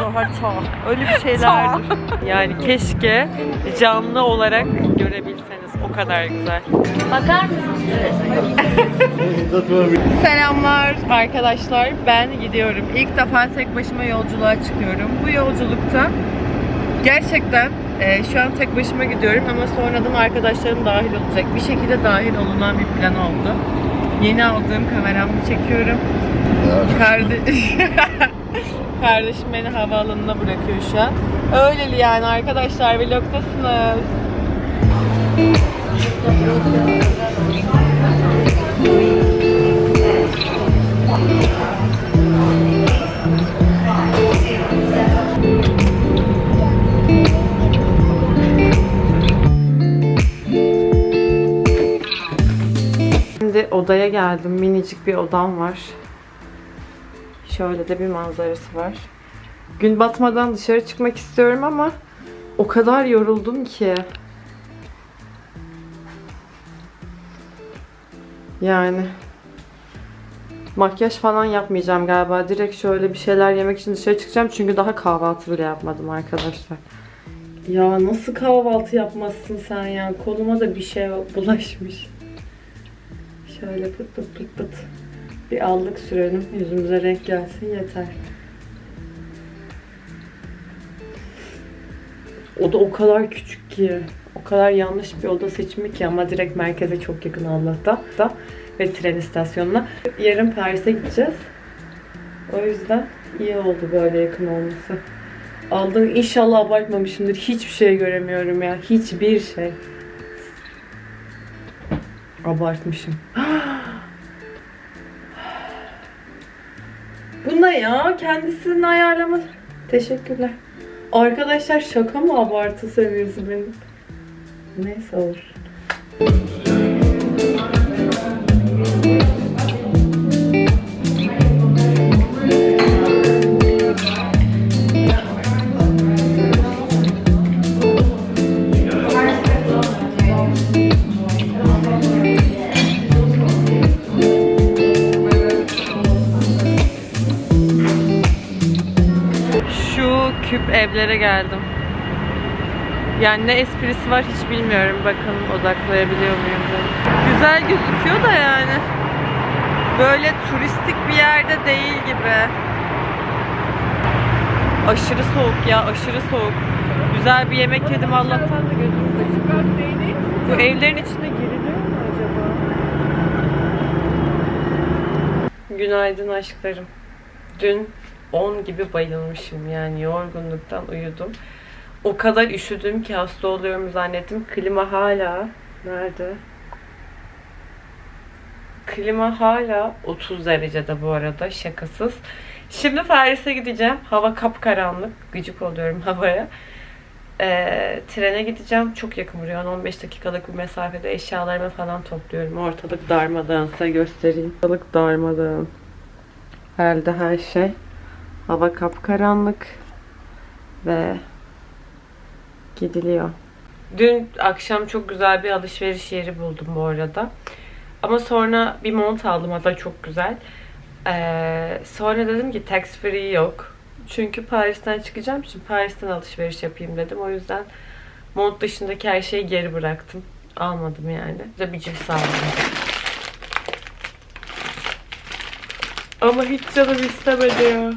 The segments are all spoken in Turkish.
Zohar Çağ. Öyle bir şeylerdir. yani keşke canlı olarak görebilseniz. O kadar güzel. Bakar mısın? Selamlar arkadaşlar. Ben gidiyorum. İlk defa tek başıma yolculuğa çıkıyorum. Bu yolculukta gerçekten e, şu an tek başıma gidiyorum ama sonradan arkadaşlarım dahil olacak. Bir şekilde dahil olunan bir plan oldu. Yeni aldığım kameramla çekiyorum. Kardeş... Kardeşim beni havaalanına bırakıyor şu an. Öyleli yani arkadaşlar vlogdasınız. Şimdi odaya geldim. Minicik bir odam var. Şöyle de bir manzarası var. Gün batmadan dışarı çıkmak istiyorum ama o kadar yoruldum ki. Yani makyaj falan yapmayacağım galiba. Direkt şöyle bir şeyler yemek için dışarı çıkacağım. Çünkü daha kahvaltı bile yapmadım arkadaşlar. Ya nasıl kahvaltı yapmazsın sen ya? Koluma da bir şey bulaşmış. Şöyle pıt pıt pıt pıt. Bir allık sürelim. Yüzümüze renk gelsin yeter. O da o kadar küçük ki. O kadar yanlış bir oda seçimi ki ama direkt merkeze çok yakın Allah'ta da ve tren istasyonuna. Yarın Paris'e gideceğiz. O yüzden iyi oldu böyle yakın olması. Aldım inşallah abartmamışımdır. Hiçbir şey göremiyorum ya. Hiçbir şey. Abartmışım. Bu ne ya? Kendisinin ayarlama. Teşekkürler. Arkadaşlar şaka mı abartı seviyesi benim? Neyse olsun. Evlere geldim. Yani ne esprisi var hiç bilmiyorum. Bakın odaklayabiliyor muyum? böyle. Güzel gözüküyor da yani. Böyle turistik bir yerde değil gibi. Aşırı soğuk ya, aşırı soğuk. Güzel bir yemek yedim Allah'tan da gözüm. Bu evlerin içine giriliyor mu acaba? Günaydın aşklarım. Dün 10 gibi bayılmışım yani yorgunluktan uyudum. O kadar üşüdüm ki hasta oluyorum zannettim. Klima hala nerede? Klima hala 30 derecede bu arada şakasız. Şimdi Paris'e gideceğim. Hava kapkaranlık. Gıcık oluyorum havaya. Ee, trene gideceğim. Çok yakın buraya. 15 dakikalık bir mesafede eşyalarımı falan topluyorum. Ortalık darmadağın size göstereyim. Ortalık darmadağın. Herhalde her şey. Hava kapkaranlık. Ve gidiliyor. Dün akşam çok güzel bir alışveriş yeri buldum bu arada. Ama sonra bir mont aldım hatta çok güzel. Ee, sonra dedim ki tax free yok. Çünkü Paris'ten çıkacağım için Paris'ten alışveriş yapayım dedim. O yüzden mont dışındaki her şeyi geri bıraktım. Almadım yani. Bir bir cips aldım. Ama hiç canım istemedi ya.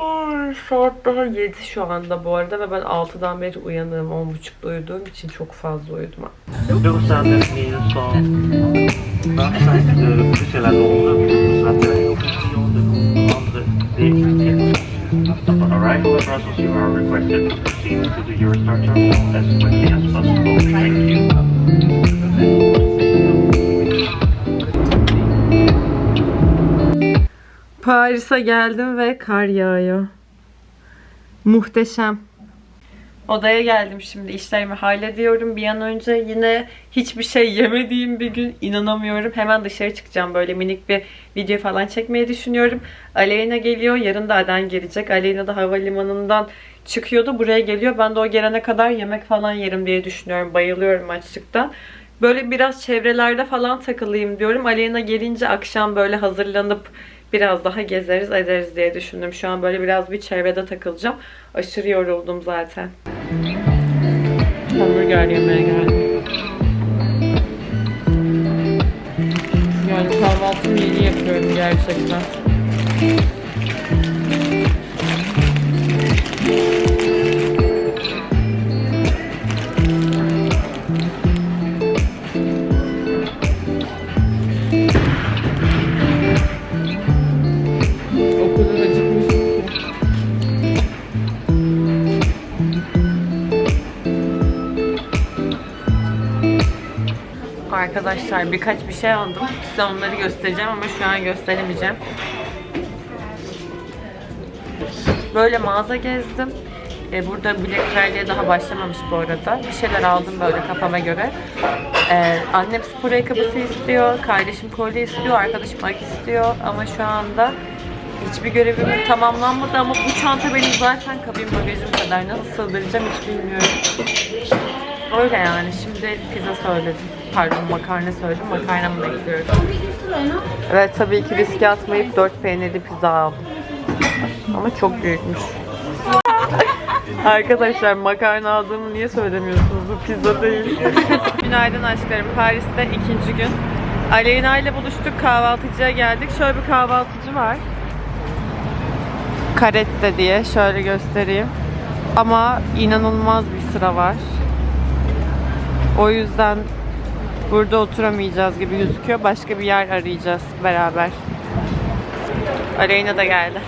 Ay, saat daha 7 şu anda bu arada ve ben 6'dan beri uyanığım. 10.30'da uyuduğum için çok fazla uyudum. Nous sommes devenus son 25 de plus à la Londres. Nous appelons aux clients de prendre des tickets. Upon arrival in Brussels, you are requested to proceed to the Eurostar terminal as quickly Paris'e geldim ve kar yağıyor. Muhteşem. Odaya geldim şimdi işlerimi hallediyorum. Bir an önce yine hiçbir şey yemediğim bir gün inanamıyorum. Hemen dışarı çıkacağım böyle minik bir video falan çekmeyi düşünüyorum. Aleyna geliyor. Yarın da Aden gelecek. Aleyna da havalimanından çıkıyordu. Buraya geliyor. Ben de o gelene kadar yemek falan yerim diye düşünüyorum. Bayılıyorum açlıktan. Böyle biraz çevrelerde falan takılayım diyorum. Aleyna gelince akşam böyle hazırlanıp biraz daha gezeriz ederiz diye düşündüm. Şu an böyle biraz bir çevrede takılacağım. Aşırı yoruldum zaten. Hamburger yemeye geldim. Yani kahvaltımı yeni yapıyorum gerçekten. Arkadaşlar birkaç bir şey aldım. Size onları göstereceğim ama şu an gösteremeyeceğim. Böyle mağaza gezdim. Ee, burada Black Friday'e daha başlamamış bu arada. Bir şeyler aldım böyle kafama göre. Ee, annem spor ayakkabısı istiyor, kardeşim kolye istiyor, arkadaşım ak istiyor ama şu anda hiçbir görevim tamamlanmadı ama bu çanta benim zaten kabin bagajım kadar. Nasıl sığdıracağım hiç bilmiyorum. Öyle yani. Şimdi pizza söyledim. Pardon makarna söyledim. Makarnamı bekliyorum. Evet tabii ki riske atmayıp 4 peynirli pizza aldım. Ama çok büyükmüş. Arkadaşlar makarna aldığımı niye söylemiyorsunuz? Bu pizza değil. Günaydın aşklarım. Paris'te ikinci gün. Aleyna ile buluştuk. Kahvaltıcıya geldik. Şöyle bir kahvaltıcı var. Karette diye. Şöyle göstereyim. Ama inanılmaz bir sıra var. O yüzden burada oturamayacağız gibi gözüküyor. Başka bir yer arayacağız beraber. Aleyna da geldi.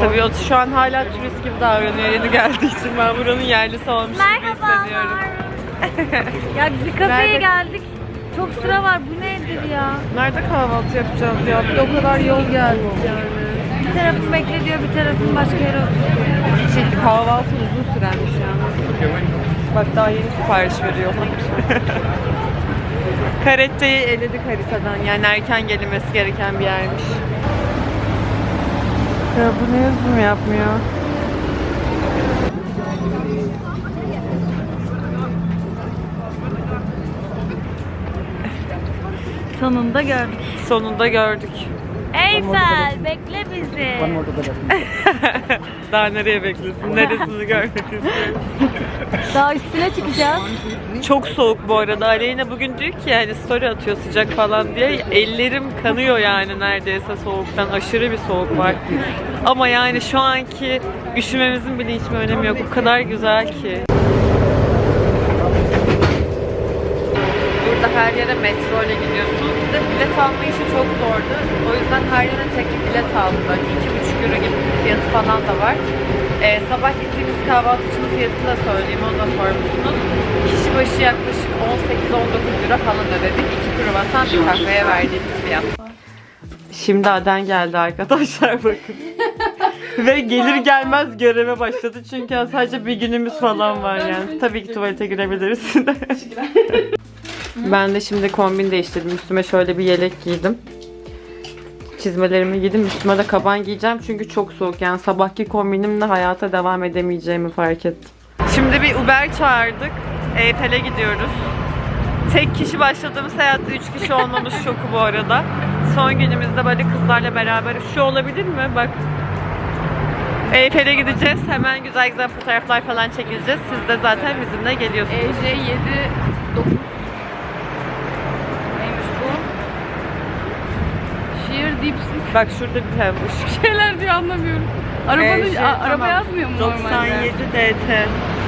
Tabii o şu an hala turist gibi davranıyor yeni geldiği için. Ben buranın yerlisi olmuş gibi hissediyorum. ya bir kafeye Nerede? geldik. Çok sıra var. Bu nedir ya? Nerede kahvaltı yapacağız ya? Bir de o kadar yol geldik yani. Bir tarafım bekle diyor, bir tarafım başka yere oturuyor. Şey, kahvaltı uzun sürenmiş yani. Bak daha yeni sipariş veriyorlar. Karette'yi eledik haritadan. Yani erken gelinmesi gereken bir yermiş. Ya bu niye zoom yapmıyor? Sonunda gördük. Sonunda gördük. Eyfel, bekle bizi. Daha nereye bekliyorsun? Neresini görmek istiyorsun? Daha üstüne çıkacağız. Çok soğuk bu arada. Aleyna bugün diyor ki yani story atıyor sıcak falan diye. Ellerim kanıyor yani neredeyse soğuktan. Aşırı bir soğuk var. Ama yani şu anki üşümemizin bile hiçbir önemi yok. O kadar güzel ki. Burada her yere metro ile gidiyorsunuz. Bir de bilet alma işi çok zordu. O yüzden her yere tekli bilet aldım. Böyle 2,5 euro gibi bir fiyatı falan da var. Ee, sabah gittiğimiz kahvaltıcının fiyatını da söyleyeyim. Onu da sormuşsunuz. Kişi başı yaklaşık 18-19 euro falan ödedik. 2 kruvasan bir kahveye verdiğimiz fiyat. Şimdi Aden geldi arkadaşlar bakın. Ve gelir gelmez göreve başladı çünkü sadece bir günümüz falan var yani. Tabii ki tuvalete girebiliriz. Ben de şimdi kombin değiştirdim. Üstüme şöyle bir yelek giydim. Çizmelerimi giydim. Üstüme de kaban giyeceğim çünkü çok soğuk. Yani sabahki kombinimle hayata devam edemeyeceğimi fark ettim. Şimdi bir Uber çağırdık. Eyfel'e gidiyoruz. Tek kişi başladığımız seyahatte 3 kişi olmamız şoku bu arada. Son günümüzde böyle kızlarla beraber şu olabilir mi? Bak. Eyfel'e gideceğiz. Hemen güzel güzel fotoğraflar falan çekileceğiz. Siz de zaten bizimle geliyorsunuz. EJ 7 9 Neymiş bu? Sea Bak şurada bir tane boş. şeyler diyor anlamıyorum. Arabanın EJ, a- araba tamam. yazmıyor mu normalde? 97 DT.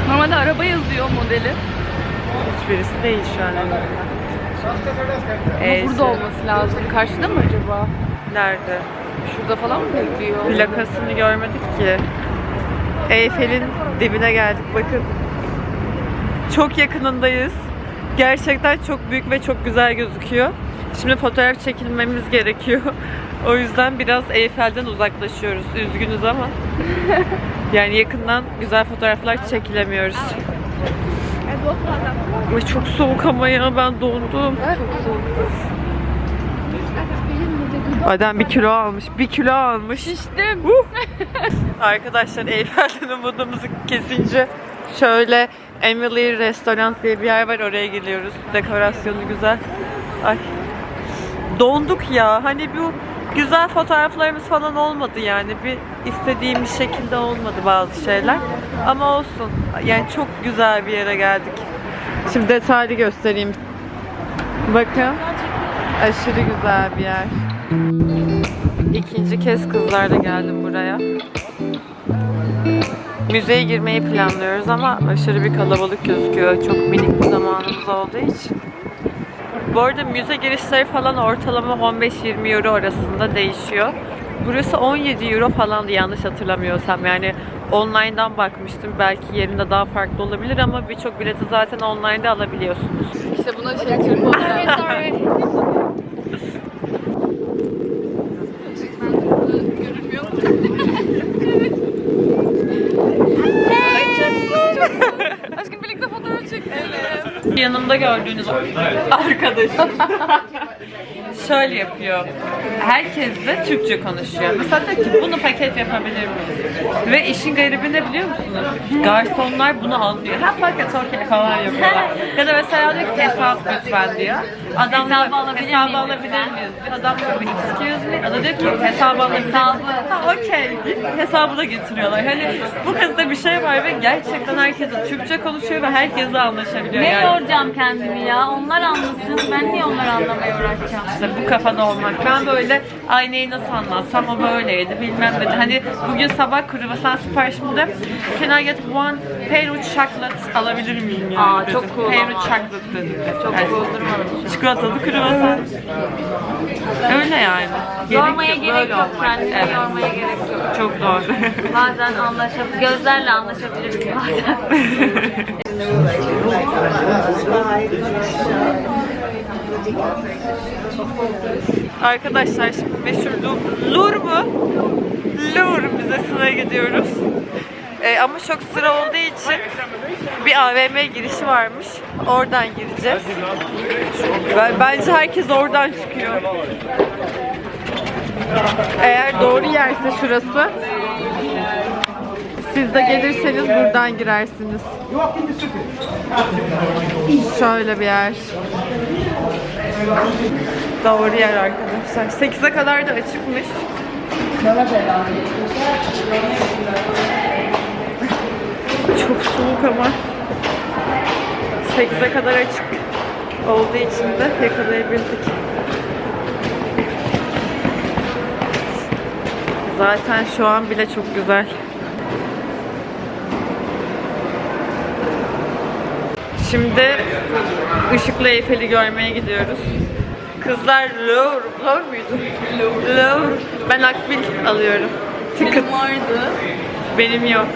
Normalde araba yazıyor modeli. Hiçbirisi değil şu an. Ama burada olması lazım. Karşıda mı acaba? Nerede? Şurada falan mı bekliyor? Plakasını görmedik ki. Eyfel'in dibine geldik bakın. Çok yakınındayız. Gerçekten çok büyük ve çok güzel gözüküyor. Şimdi fotoğraf çekilmemiz gerekiyor. O yüzden biraz Eyfel'den uzaklaşıyoruz. Üzgünüz ama. Yani yakından güzel fotoğraflar çekilemiyoruz. Ay çok soğuk ama ya ben dondum. Adem bir kilo almış. Bir kilo almış. Şiştim. Arkadaşlar Eyfel'den umudumuzu kesince şöyle Emily Restaurant diye bir yer var oraya gidiyoruz. Dekorasyonu güzel. Ay. donduk ya. Hani bu güzel fotoğraflarımız falan olmadı yani. Bir istediğimiz şekilde olmadı bazı şeyler. Ama olsun. Yani çok güzel bir yere geldik. Şimdi detaylı göstereyim. Bakın. Aşırı güzel bir yer. İkinci kez kızlarla geldim buraya. Müzeye girmeyi planlıyoruz ama aşırı bir kalabalık gözüküyor. Çok minik bir zamanımız olduğu için. Bu arada müze girişleri falan ortalama 15-20 euro arasında değişiyor. Burası 17 euro falandı yanlış hatırlamıyorsam. Yani online'dan bakmıştım. Belki yerinde daha farklı olabilir ama birçok bileti zaten online'da alabiliyorsunuz. İşte buna şey tripod Aşkım birlikte fotoğraf çekelim. Yanımda gördüğünüz arkadaşım şöyle yapıyor. Herkesle Türkçe konuşuyor. Mesela diyor ki bunu paket yapabilir miyiz? Ve işin garibi ne biliyor musunuz? Garsonlar bunu anlıyor. Ha paket okey falan yapıyorlar. ya da mesela diyor ki hesap lütfen diyor. Adam Hesabı alabilir hesabı miyim alabilir lütfen? miyiz? Adam diyor ki excuse me. O da diyor ki hesabı alabilir miyim? Ha okey. Hesabı da getiriyorlar. Hani bu kızda bir şey var ve gerçekten herkese Türkçe konuşuyor ve herkesle anlaşabiliyor. Ne yani. yoracağım kendimi ya? Onlar anlasın. Ben niye onları anlamaya uğraşacağım? İşte bu kafada olmak. Ben böyle aynayı nasıl anlatsam o böyleydi bilmem ne. Hani bugün sabah kruvasan siparişimde can I get one peanut chocolate alabilir miyim yani Aa, dedim. çok cool Peanut ama. chocolate dedim. Çok Yani cool durmadım. Çikolatalı kruvasan. Öyle yani. Yormaya yok, gerek böyle yok. Kendini Evet. yormaya gerek yok. Çok zor. Bazen anlaşabilir, gözlerle anlaşabilirsin bazen. Arkadaşlar şimdi meşhur Lu- Louvre mu? Louvre Müzesi'ne gidiyoruz. Ee, ama çok sıra olduğu için bir AVM girişi varmış. Oradan gireceğiz. Ben, bence herkes oradan çıkıyor. Eğer doğru yerse şurası siz de gelirseniz buradan girersiniz. Şöyle bir yer. Doğru yer arkadaşlar. 8'e kadar da açıkmış. Çok soğuk ama 8'e kadar açık olduğu için de yakalayabildik. Zaten şu an bile çok güzel. Şimdi ışıklı Eyfel'i görmeye gidiyoruz. Kızlar Louvre, Louvre muydu? Louvre. Ben Akbil alıyorum. Ticket. vardı. Benim yok.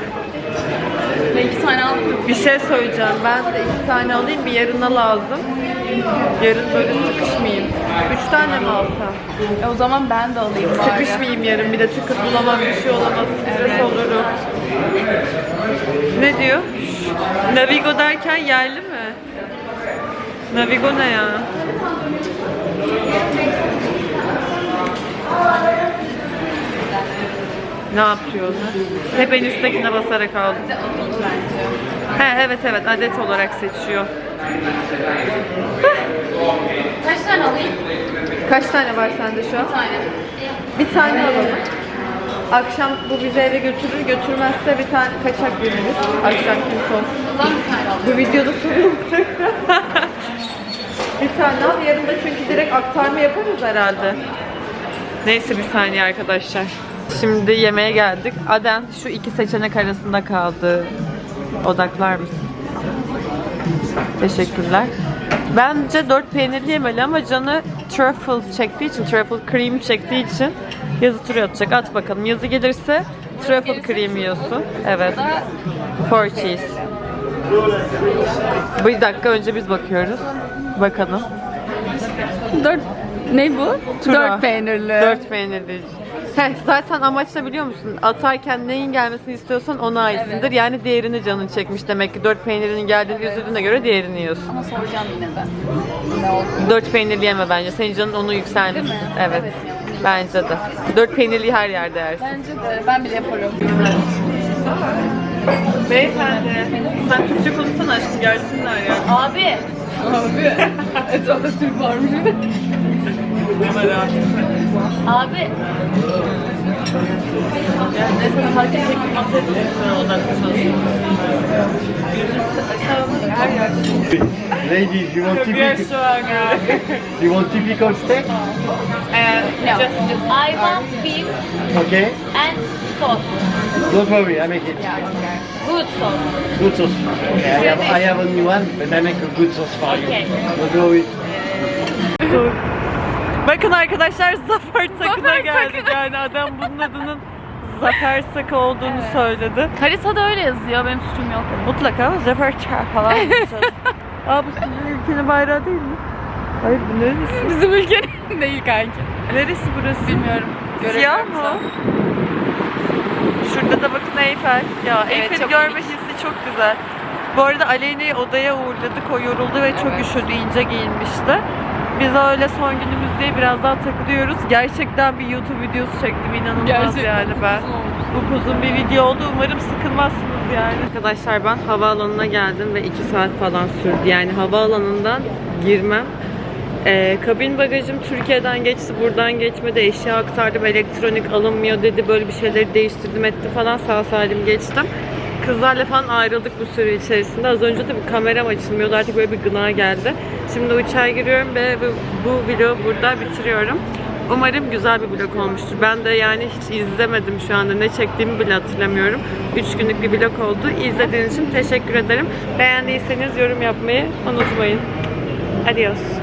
Ben iki tane aldım. Bir şey söyleyeceğim. Ben de iki tane alayım. Bir yarına lazım. Yarın böyle sıkışmayayım. Üç tane mi alsam? E o zaman ben de alayım bari. Sıkışmayayım yarın. Bir de ticket bulamam. Bir şey olamaz. Stres olurum. Ne diyor? Navigo derken yerli mi? Navigo ne ya? Ne yapıyorlar? Hep en üsttekine basarak aldım. He, evet evet adet olarak seçiyor. Kaç tane alayım? Kaç tane var sende şu an? Bir tane. Bir tane alalım. Akşam bu bizi eve götürür, götürmezse bir tane kaçak veririz. Akşam kimse olsun. Bu videoda sorun Bir tane al, yarın da çünkü direkt aktarma yaparız herhalde. Neyse bir saniye arkadaşlar. Şimdi yemeğe geldik. Aden şu iki seçenek arasında kaldı. Odaklar mısın? Teşekkürler. Bence dört peynirli yemeli ama canı truffle çektiği için, truffle cream çektiği için yazı turu atacak. At bakalım. Yazı gelirse truffle cream yiyorsun. Evet. Four cheese. Bir dakika önce biz bakıyoruz. Bakalım. Dört... Ne bu? Tura. Dört peynirli. Dört peynirli. Heh, zaten amaç ne biliyor musun? Atarken neyin gelmesini istiyorsan ona aitsindir. Yani diğerini canın çekmiş demek ki. Dört peynirinin geldiğini üzüldüğüne göre diğerini yiyorsun. Ama soracağım yine de. Ne oldu? Dört peynirli yeme bence. Senin canın onu yükselmiş. Değil mi? Evet. Bence de. Dört peynirli her yerde yersin. Bence de. Ben bile yaparım. Beyefendi, sen Türkçe konuşsana aşkım gelsinler ya. Abi, Abi. Etrafta Türk varmış. Abi Yani neyse sadece tek bir masaya düşüyorlar odaklı çalışıyorum. Her yer. Ladies, you want typical, you want typical steak? Eee, no. just, just. I want beef Okay. and sauce. Don't worry, I make it. Good sauce. Good sauce. Okay, I have, I have only one, but I make a good sauce for you. Okay. Don't worry. Bakın arkadaşlar Zafer Sakın'a Zafer geldik. Sakın. Yani adam bunun adının Zafer Sakı olduğunu söyledi. Haritada öyle yazıyor. Benim suçum yok. Mutlaka Zafer Çar falan diyeceğiz. Aa bu sizin ülkenin bayrağı değil mi? Hayır bu neresi? Bizim ülkenin değil kanki. Neresi burası? Bilmiyorum. Siyah Göremiyorum mı? şu an. Şurada da bakın Eyfel. Ya Evet, Eyfel'i çok görme hissi çok güzel. Bu arada Aleyna'yı odaya uğurladık. O yoruldu ve çok Evet. üşüdü, ince giyinmişti. Biz öyle son günümüz diye biraz daha takılıyoruz. Gerçekten bir YouTube videosu çektim inanılmaz Gerçekten yani ben. Bu uzun bir video oldu. Umarım sıkılmazsınız yani. Arkadaşlar ben havaalanına geldim ve 2 saat falan sürdü. Yani havaalanından girmem. Ee, kabin bagajım Türkiye'den geçti, buradan geçmedi. Eşya aktardım, elektronik alınmıyor dedi. Böyle bir şeyleri değiştirdim etti falan. Sağ salim geçtim. Kızlarla falan ayrıldık bu süre içerisinde. Az önce bir kameram açılmıyordu. Artık böyle bir gına geldi. Şimdi uçağa giriyorum ve bu vlogu burada bitiriyorum. Umarım güzel bir vlog olmuştur. Ben de yani hiç izlemedim şu anda. Ne çektiğimi bile hatırlamıyorum. 3 günlük bir vlog oldu. İzlediğiniz için teşekkür ederim. Beğendiyseniz yorum yapmayı unutmayın. Adios.